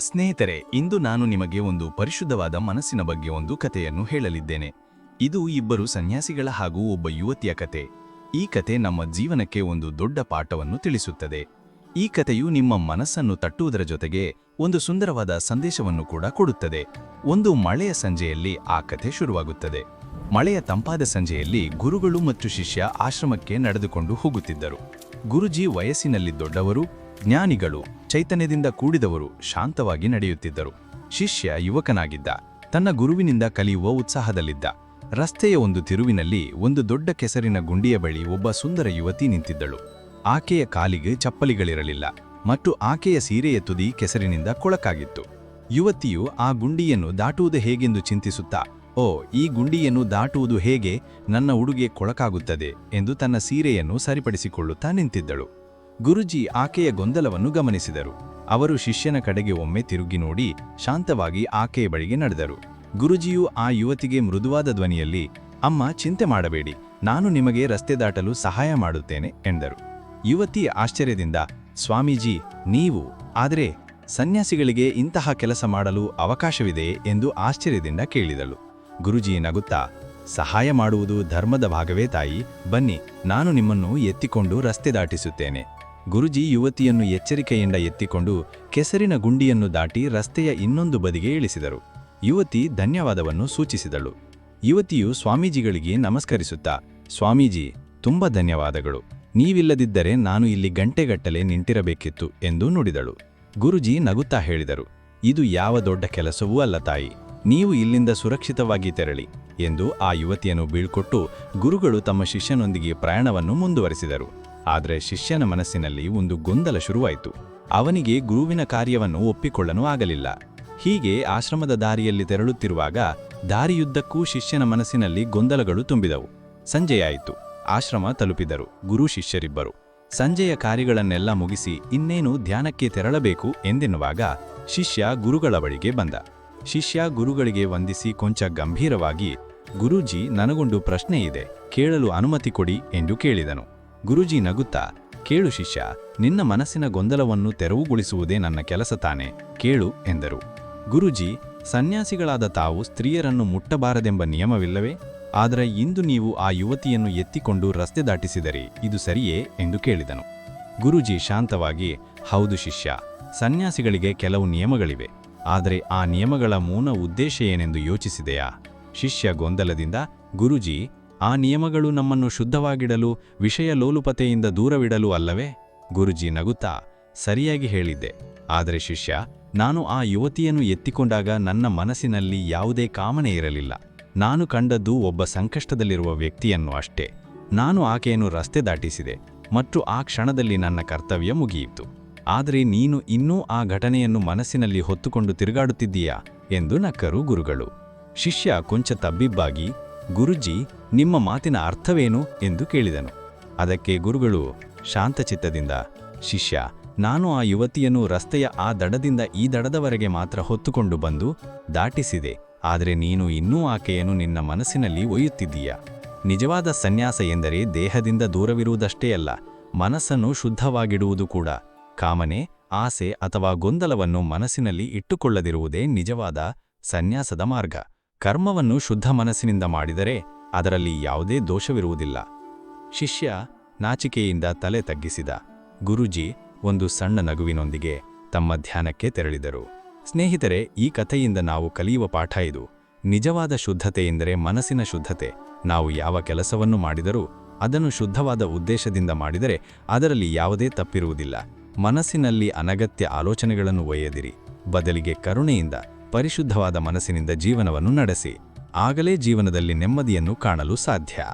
ಸ್ನೇಹಿತರೆ, ಇಂದು ನಾನು ನಿಮಗೆ ಒಂದು ಪರಿಶುದ್ಧವಾದ ಮನಸ್ಸಿನ ಬಗ್ಗೆ ಒಂದು ಕಥೆಯನ್ನು ಹೇಳಲಿದ್ದೇನೆ. ಇದು ಇಬ್ಬರು ಸನ್ಯಾಸಿಗಳ ಹಾಗೂ ಒಬ್ಬ ಯುವತಿಯ ಕತೆ. ಈ ಕತೆ ನಮ್ಮ ಜೀವನಕ್ಕೆ ಒಂದು ದೊಡ್ಡ ಪಾಠವನ್ನು ತಿಳಿಸುತ್ತದೆ. ಈ ಕಥೆಯು ನಿಮ್ಮ ಮನಸ್ಸನ್ನು ತಟ್ಟುವುದರ ಜೊತೆಗೆ ಒಂದು ಸುಂದರವಾದ ಸಂದೇಶವನ್ನು ಕೂಡ ಕೊಡುತ್ತದೆ. ಒಂದು ಮಳೆಯ ಸಂಜೆಯಲ್ಲಿ ಆ ಕಥೆ ಶುರುವಾಗುತ್ತದೆ. ಮಳೆಯ ತಂಪಾದ ಸಂಜೆಯಲ್ಲಿ ಗುರುಗಳು ಮತ್ತು ಶಿಷ್ಯ ಆಶ್ರಮಕ್ಕೆ ನಡೆದುಕೊಂಡು ಹೋಗುತ್ತಿದ್ದರು. ಗುರುಜಿ ವಯಸ್ಸಿನಲ್ಲಿ ದೊಡ್ಡವರು ಜ್ಞಾನಿಗಳು ಚೈತನ್ಯದಿಂದ ಕೂಡಿದವರು ಶಾಂತವಾಗಿ ನಡೆಯುತ್ತಿದ್ದರು. ಶಿಷ್ಯ ಯುವಕನಾಗಿದ್ದ, ತನ್ನ ಗುರುವಿನಿಂದ ಕಲಿಯುವ ಉತ್ಸಾಹದಲ್ಲಿದ್ದ. ರಸ್ತೆಯ ಒಂದು ತಿರುವಿನಲ್ಲಿ ಒಂದು ದೊಡ್ಡ ಕೆಸರಿನ ಗುಂಡಿಯ ಬಳಿ ಒಬ್ಬ ಸುಂದರ ಯುವತಿ ನಿಂತಿದ್ದಳು. ಆಕೆಯ ಕಾಲಿಗೆ ಚಪ್ಪಲಿಗಳಿರಲಿಲ್ಲ ಮತ್ತು ಆಕೆಯ ಸೀರೆಯ ತುದಿ ಕೆಸರಿನಿಂದ ಕೊಳಕಾಗಿತ್ತು. ಯುವತಿಯು ಆ ಗುಂಡಿಯನ್ನು ದಾಟುವುದು ಹೇಗೆಂದು ಚಿಂತಿಸುತ್ತಾ, ಓ, ಈ ಗುಂಡಿಯನ್ನು ದಾಟುವುದು ಹೇಗೆ? ನನ್ನ ಉಡುಗೆ ಕೊಳಕಾಗುತ್ತದೆ ಎಂದು ತನ್ನ ಸೀರೆಯನ್ನು ಸರಿಪಡಿಸಿಕೊಳ್ಳುತ್ತಾ ನಿಂತಿದ್ದಳು. ಗುರುಜಿ ಆಕೆಯ ಗೊಂದಲವನ್ನು ಗಮನಿಸಿದರು. ಅವರು ಶಿಷ್ಯನ ಕಡೆಗೆ ಒಮ್ಮೆ ತಿರುಗಿ ನೋಡಿ ಶಾಂತವಾಗಿ ಆಕೆಯ ಬಳಿಗೆ ನಡೆದರು. ಗುರುಜಿಯು ಆ ಯುವತಿಗೆ ಮೃದುವಾದ ಧ್ವನಿಯಲ್ಲಿ, ಅಮ್ಮ, ಚಿಂತೆ ಮಾಡಬೇಡಿ. ನಾನು ನಿಮಗೆ ರಸ್ತೆ ದಾಟಲು ಸಹಾಯ ಮಾಡುತ್ತೇನೆ ಎಂದರು. ಯುವತಿ ಆಶ್ಚರ್ಯದಿಂದ, ಸ್ವಾಮೀಜಿ, ನೀವು, ಆದರೆ ಸನ್ಯಾಸಿಗಳಿಗೆ ಇಂತಹ ಕೆಲಸ ಮಾಡಲು ಅವಕಾಶವಿದೆ ಎಂದು ಆಶ್ಚರ್ಯದಿಂದ ಕೇಳಿದಳು. ಗುರುಜಿ ನಗುತ್ತಾ, ಸಹಾಯ ಮಾಡುವುದು ಧರ್ಮದ ಭಾಗವೇ ತಾಯಿ. ಬನ್ನಿ, ನಾನು ನಿಮ್ಮನ್ನು ಎತ್ತಿಕೊಂಡು ರಸ್ತೆ ದಾಟಿಸುತ್ತೇನೆ. ಗುರುಜಿ ಯುವತಿಯನ್ನು ಎಚ್ಚರಿಕೆಯಿಂದ ಎತ್ತಿಕೊಂಡು ಕೆಸರಿನ ಗುಂಡಿಯನ್ನು ದಾಟಿ ರಸ್ತೆಯ ಇನ್ನೊಂದು ಬದಿಗೆ ಇಳಿಸಿದರು. ಯುವತಿ ಧನ್ಯವಾದವನ್ನು ಸೂಚಿಸಿದಳು. ಯುವತಿಯು ಸ್ವಾಮೀಜಿಗಳಿಗೆ ನಮಸ್ಕರಿಸುತ್ತಾ, ಸ್ವಾಮೀಜಿ, ತುಂಬ ಧನ್ಯವಾದಗಳು. ನೀವಿಲ್ಲದಿದ್ದರೆ ನಾನು ಇಲ್ಲಿ ಗಂಟೆಗಟ್ಟಲೆ ನಿಂತಿರಬೇಕಿತ್ತು ಎಂದು ನುಡಿದಳು. ಗುರುಜಿ ನಗುತ್ತಾ ಹೇಳಿದರು, ಇದು ಯಾವ ದೊಡ್ಡ ಕೆಲಸವೂ ಅಲ್ಲ ತಾಯಿ. ನೀವು ಇಲ್ಲಿಂದ ಸುರಕ್ಷಿತವಾಗಿ ತೆರಳಿ ಎಂದು ಆ ಯುವತಿಯನ್ನು ಬೀಳ್ಕೊಟ್ಟು ಗುರುಗಳು ತಮ್ಮ ಶಿಷ್ಯನೊಂದಿಗೆ ಪ್ರಯಾಣವನ್ನು ಮುಂದುವರೆಸಿದರು. ಆದರೆ ಶಿಷ್ಯನ ಮನಸ್ಸಿನಲ್ಲಿ ಒಂದು ಗೊಂದಲ ಶುರುವಾಯಿತು. ಅವನಿಗೆ ಗುರುವಿನ ಕಾರ್ಯವನ್ನು ಒಪ್ಪಿಕೊಳ್ಳಲು ಆಗಲಿಲ್ಲ. ಹೀಗೆ ಆಶ್ರಮದ ದಾರಿಯಲ್ಲಿ ತೆರಳುತ್ತಿರುವಾಗ ದಾರಿಯುದ್ದಕ್ಕೂ ಶಿಷ್ಯನ ಮನಸ್ಸಿನಲ್ಲಿ ಗೊಂದಲಗಳು ತುಂಬಿದವು. ಸಂಜೆಯಾಯಿತು ಆಶ್ರಮ ತಲುಪಿದರು. ಗುರು ಶಿಷ್ಯರಿಬ್ಬರು. ಸಂಜೆಯ ಕಾರ್ಯಗಳನ್ನೆಲ್ಲ ಮುಗಿಸಿ ಇನ್ನೇನು ಧ್ಯಾನಕ್ಕೆ ತೆರಳಬೇಕು ಎಂದೆನ್ನುವಾಗ ಶಿಷ್ಯ ಗುರುಗಳ ಬಳಿಗೆ ಬಂದ. ಶಿಷ್ಯ ಗುರುಗಳಿಗೆ ವಂದಿಸಿ ಕೊಂಚ ಗಂಭೀರವಾಗಿ, ಗುರೂಜಿ, ನನಗೊಂದು ಪ್ರಶ್ನೆ ಇದೆ ಕೇಳಲು ಅನುಮತಿ ಕೊಡಿ ಎಂದು ಕೇಳಿದನು. ಗುರುಜಿ ನಗುತ್ತಾ, ಕೇಳು ಶಿಷ್ಯ, ನಿನ್ನ ಮನಸ್ಸಿನ ಗೊಂದಲವನ್ನು ತೆರವುಗೊಳಿಸುವುದೇ ನನ್ನ ಕೆಲಸ ತಾನೆ, ಕೇಳು ಎಂದರು. ಗುರುಜಿ, ಸನ್ಯಾಸಿಗಳಾದ ತಾವು ಸ್ತ್ರೀಯರನ್ನು ಮುಟ್ಟಬಾರದೆಂಬ ನಿಯಮವಿಲ್ಲವೇ? ಆದರೆ ಇಂದು ನೀವು ಆ ಯುವತಿಯನ್ನು ಎತ್ತಿಕೊಂಡು ರಸ್ತೆ ದಾಟಿಸಿದರೆ ಇದು ಸರಿಯೇ ಎಂದು ಕೇಳಿದನು. ಗುರುಜಿ ಶಾಂತವಾಗಿ, ಹೌದು ಶಿಷ್ಯ, ಸನ್ಯಾಸಿಗಳಿಗೆ ಕೆಲವು ನಿಯಮಗಳಿವೆ, ಆದರೆ ಆ ನಿಯಮಗಳ ಮೂಲ ಉದ್ದೇಶ ಏನೆಂದು ಯೋಚಿಸಿದೆಯಾ? ಶಿಷ್ಯ ಗೊಂದಲದಿಂದ, ಗುರುಜಿ ಆ ನಿಯಮಗಳು ನಮ್ಮನ್ನು ಶುದ್ಧವಾಗಿಡಲು, ವಿಷಯ ಲೋಲುಪತೆಯಿಂದ ದೂರವಿಡಲು ಅಲ್ಲವೇ? ಗುರುಜಿ ನಗುತ್ತಾ ಸರಿಯಾಗಿ ಹೇಳಿದ್ದೆ. ಆದರೆ ಶಿಷ್ಯ, ನಾನು ಆ ಯುವತಿಯನ್ನು ಎತ್ತಿಕೊಂಡಾಗ ನನ್ನ ಮನಸ್ಸಿನಲ್ಲಿ ಯಾವುದೇ ಕಾಮನೆ ಇರಲಿಲ್ಲ. ನಾನು ಕಂಡದ್ದು ಒಬ್ಬ ಸಂಕಷ್ಟದಲ್ಲಿರುವ ವ್ಯಕ್ತಿಯನ್ನು ಅಷ್ಟೇ. ನಾನು ಆಕೆಯನ್ನು ರಸ್ತೆ ದಾಟಿಸಿದೆ ಮತ್ತು ಆ ಕ್ಷಣದಲ್ಲಿ ನನ್ನ ಕರ್ತವ್ಯ ಮುಗಿಯಿತು. ಆದರೆ ನೀನು ಇನ್ನೂ ಆ ಘಟನೆಯನ್ನು ಮನಸ್ಸಿನಲ್ಲಿ ಹೊತ್ತುಕೊಂಡು ತಿರುಗಾಡುತ್ತಿದ್ದೀಯಾ? ಎಂದು ನಕ್ಕರು ಗುರುಗಳು. ಶಿಷ್ಯ ಕೊಂಚ ತಬ್ಬಿಬ್ಬಾಗಿ ಗುರುಜಿ, ನಿಮ್ಮ ಮಾತಿನ ಅರ್ಥವೇನು ಎಂದು ಕೇಳಿದನು. ಅದಕ್ಕೆ ಗುರುಗಳು, ಶಾಂತಚಿತ್ತದಿಂದ, ಶಿಷ್ಯ, ನಾನು ಆ ಯುವತಿಯನ್ನು ರಸ್ತೆಯ ಆ ದಡದಿಂದ ಈ ದಡದವರೆಗೆ ಮಾತ್ರ ಹೊತ್ತುಕೊಂಡು ಬಂದು ದಾಟಿಸಿದೆ. ಆದರೆ ನೀನು ಇನ್ನೂ ಆಕೆಯನ್ನು ನಿನ್ನ ಮನಸ್ಸಿನಲ್ಲಿ ಒಯ್ಯುತ್ತಿದ್ದೀಯ? ನಿಜವಾದ ಸನ್ಯಾಸ ಎಂದರೆ ದೇಹದಿಂದ ದೂರವಿರುವುದಷ್ಟೇ ಅಲ್ಲ, ಮನಸ್ಸನ್ನು ಶುದ್ಧವಾಗಿಡುವುದು ಕೂಡ. ಕಾಮನೆ, ಆಸೆ ಅಥವಾ ಗೊಂದಲವನ್ನು ಮನಸ್ಸಿನಲ್ಲಿ ಇಟ್ಟುಕೊಳ್ಳದಿರುವುದೇ ನಿಜವಾದ ಸನ್ಯಾಸದ ಮಾರ್ಗ. ಕರ್ಮವನ್ನು ಶುದ್ಧ ಮನಸ್ಸಿನಿಂದ ಮಾಡಿದರೆ ಅದರಲ್ಲಿ ಯಾವುದೇ ದೋಷವಿರುವುದಿಲ್ಲ. ಶಿಷ್ಯ ನಾಚಿಕೆಯಿಂದ ತಲೆ ತಗ್ಗಿಸಿದ. ಗುರುಜಿ ಒಂದು ಸಣ್ಣ ನಗುವಿನೊಂದಿಗೆ ತಮ್ಮ ಧ್ಯಾನಕ್ಕೆ ತೆರಳಿದರು. ಸ್ನೇಹಿತರೆ, ಈ ಕಥೆಯಿಂದ ನಾವು ಕಲಿಯುವ ಪಾಠ ಇದು. ನಿಜವಾದ ಶುದ್ಧತೆ ಎಂದರೆ ಮನಸ್ಸಿನ ಶುದ್ಧತೆ. ನಾವು ಯಾವ ಕೆಲಸವನ್ನು ಮಾಡಿದರೂ ಅದನ್ನು ಶುದ್ಧವಾದ ಉದ್ದೇಶದಿಂದ ಮಾಡಿದರೆ ಅದರಲ್ಲಿ ಯಾವುದೇ ತಪ್ಪಿರುವುದಿಲ್ಲ. ಮನಸ್ಸಿನಲ್ಲಿ ಅನಗತ್ಯ ಆಲೋಚನೆಗಳನ್ನು ಒಯ್ಯದಿರಿ. ಬದಲಿಗೆ ಕರುಣೆಯಿಂದ ಪರಿಶುದ್ಧವಾದ ಮನಸ್ಸಿನಿಂದ ಜೀವನವನ್ನು ನಡೆಸಿ. ಆಗಲೇ ಜೀವನದಲ್ಲಿ ನೆಮ್ಮದಿಯನ್ನು ಕಾಣಲು ಸಾಧ್ಯ.